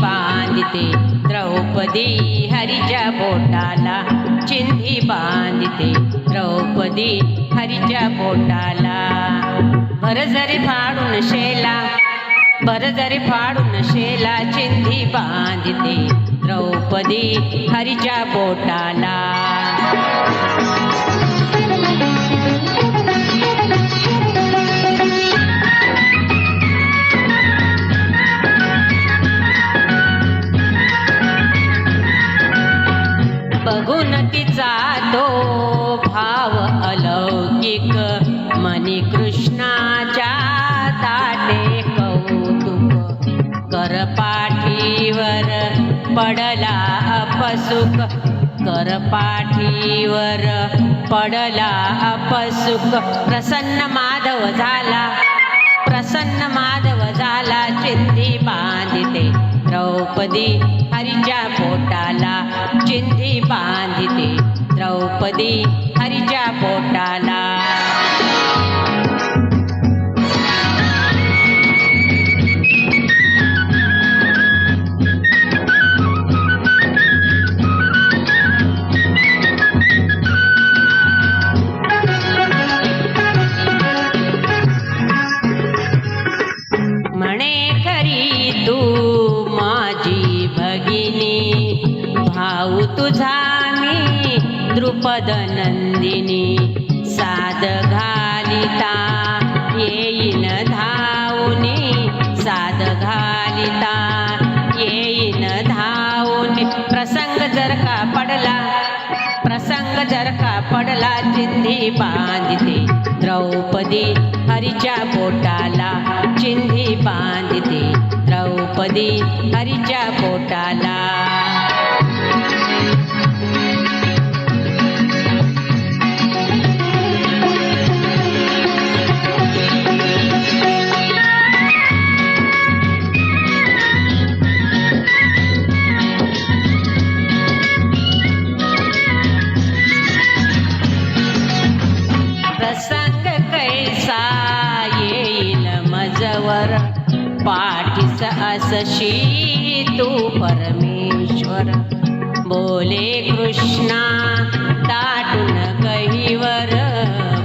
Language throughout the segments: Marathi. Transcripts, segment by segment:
बांधते द्रौपदी हरीच्या बोटाला. चिंधी बांधते. द्रौपदी हरीच्या बोटाला. भर जरी फाडून शेला भर जरी फाडून शेला चिंधी बांधते. द्रौपदी हरीच्या बोटाला. भक्तीचा तिचा तो भाव अलौकिक. मनी कृष्णाच्या ताटे कौतुक. करपाठीवर पडला अपसुक. करपाठीवर पडला अपसुक. प्रसन्न माधव झाला. प्रसन्न माधव झाला. चित्ती बांधिते. द्रौपदी हरिच्या द्रौपदी हरीच्या पोटाला. म्हणे खरी तू माझी भगिनी तुझा मी द्रुपद नंदिनी साद घालिता येईन धावनी साद घालिता येईन धावनी प्रसंग जर का पडला प्रसंग जर का पडला चिंधी बांधते द्रौपदी हरीच्या पोटाला चिंधी बांधते द्रौपदी हरीच्या पोटाला पाठीस असशी तू परमेश्वर. बोले कृष्णा दाटून कहीवर.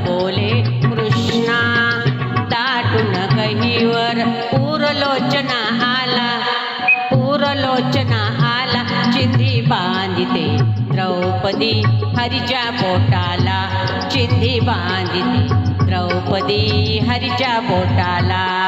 बोले कृष्णा दाटून कहीवर. पूरलोचना आला पूरलोचना आला. चिंधी बांधिते द्रौपदी हरिच्या पोटाला. चिंधी बांधिते द्रौपदी हरिच्या पोटाला.